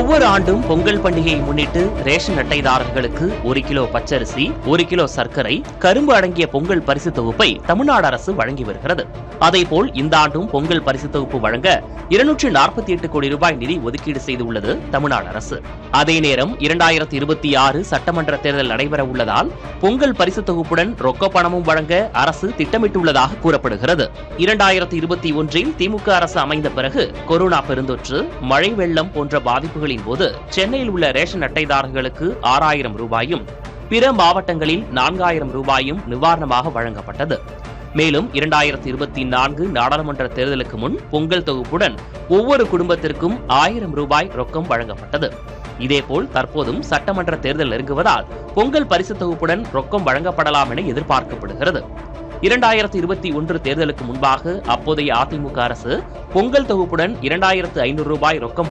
ஒவ்வொரு ஆண்டும் பொங்கல் பண்டிகையை முன்னிட்டு ரேஷன் அட்டைதாரர்களுக்கு ஒரு கிலோ பச்சரிசி ஒரு கிலோ சர்க்கரை கரும்பு அடங்கிய பொங்கல் பரிசு தொகுப்பை தமிழ்நாடு அரசு வழங்கி வருகிறது. அதேபோல் இந்த ஆண்டும் பொங்கல் பரிசு தொகுப்பு வழங்க இருநூற்றி நாற்பத்தி எட்டு கோடி ரூபாய் நிதி ஒதுக்கீடு செய்துள்ளது தமிழ்நாடு அரசு. அதே நேரம் இரண்டாயிரத்தி இருபத்தி ஆறு சட்டமன்ற தேர்தல் நடைபெற உள்ளதால் பொங்கல் பரிசு தொகுப்புடன் ரொக்க பணமும் வழங்க அரசு திட்டமிட்டுள்ளதாக கூறப்படுகிறது. இரண்டாயிரத்தி இருபத்தி ஒன்றில் திமுக அரசு அமைந்த பிறகு கொரோனா பெருந்தொற்று மழை வெள்ளம் போன்ற பாதிப்புகள் பாதிப்புகளின் போது சென்னையில் உள்ள ரேஷன் அட்டைதாரர்களுக்கு ஆறாயிரம் ரூபாயும் பிற மாவட்டங்களில் நான்காயிரம் ரூபாயும் நிவாரணமாக வழங்கப்பட்டது. மேலும் இரண்டாயிரத்தி இருபத்தி நான்கு நாடாளுமன்ற தேர்தலுக்கு முன் பொங்கல் தொகுப்புடன் ஒவ்வொரு குடும்பத்திற்கும் ஆயிரம் ரூபாய் ரொக்கம் வழங்கப்பட்டது. இதேபோல் தற்போதும் சட்டமன்ற தேர்தல் நெருங்குவதால் பொங்கல் பரிசு தொகுப்புடன் ரொக்கம் வழங்கப்படலாம் என எதிர்பார்க்கப்படுகிறது. இரண்டாயிரத்தி இருபத்தி ஒன்று தேர்தலுக்கு முன்பாக அப்போதைய அதிமுக அரசு பொங்கல் தொகுப்புடன் இரண்டாயிரத்து ஐநூறு ரூபாய் ரொக்கம்